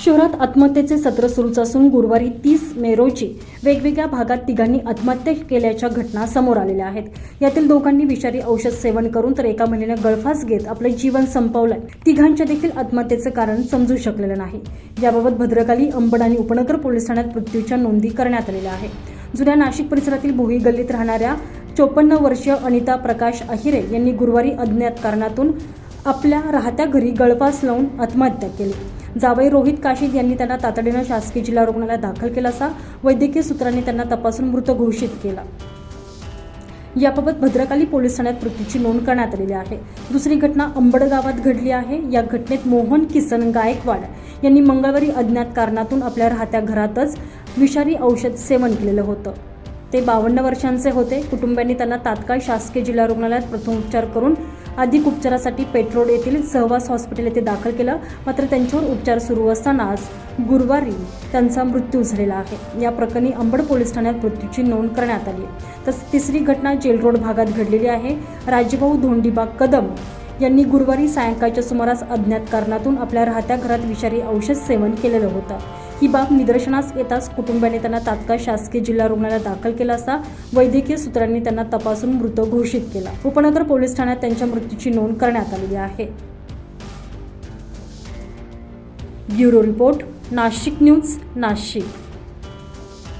शहरात आत्महत्येचे सत्र सुरूच असून गुरुवारी तीस मे रोजी वेगवेगळ्या भागात तिघांनी आत्महत्या केल्याच्या घटना समोर आलेल्या आहेत. यातील दोघांनी विषारी औषध सेवन करून तर एका महिलेनं गळफास घेत आपले जीवन संपवलंय. तिघांच्या देखील आत्महत्येचं कारण समजू शकलेलं नाही. याबाबत भद्रकाली अंबड आणि उपनगर पोलीस ठाण्यात मृत्यूच्या नोंदी करण्यात आलेल्या आहेत. जुन्या नाशिक परिसरातील भोई गल्लीत राहणाऱ्या चोपन्न वर्षीय अनिता प्रकाश अहिरे यांनी गुरुवारी अज्ञात कारणातून आपल्या राहत्या घरी गळफास लावून आत्महत्या केली. जावई रोहित काशीद यांनी त्यांना तातडीनं शासकीय जिल्हा रुग्णालयात दाखल केला असा वैद्यकीय सूत्रांनी त्यांना तपासून मृत घोषित केला. याबाबत भद्रकाली पोलीस ठाण्यात मृत्यूची नोंद करण्यात आलेली आहे. दुसरी घटना अंबड गावात घडली आहे. या घटनेत मोहन किसन गायकवाड यांनी मंगळवारी अज्ञात कारणातून आपल्या राहत्या घरातच विषारी औषध सेवन केलेलं होतं. ते बावन्न वर्षांचे होते. कुटुंबियांनी त्यांना तात्काळ शासकीय जिल्हा रुग्णालयात प्रथमोपचार करून अधिक उपचारासाठी पेट्रोल येथील सहवास हॉस्पिटल येथे दाखल केलं. मात्र त्यांच्यावर उपचार सुरू असतानाच गुरुवारी त्यांचा मृत्यू झालेला आहे. या प्रकरणी अंबड पोलीस ठाण्यात मृत्यूची नोंद करण्यात आली तसंच तिसरी घटना जेल रोड भागात घडलेली आहे. राजभाऊ धोंडीबाग कदम यांनी गुरुवारी सायंकाळच्या सुमारास अज्ञात कारणातून आपल्या राहत्या घरात विषारी औषध सेवन केलेलं होतं. ही बाब निदर्शनास येताच कुटुंबियाने त्यांना तात्काळ शासकीय जिल्हा रुग्णालयात दाखल केला असता वैद्यकीय सूत्रांनी त्यांना तपासून मृत घोषित केला. उपनगर पोलीस ठाण्यात त्यांच्या मृत्यूची नोंद करण्यात आलेली आहे. Bureau report Nashik news Nashik.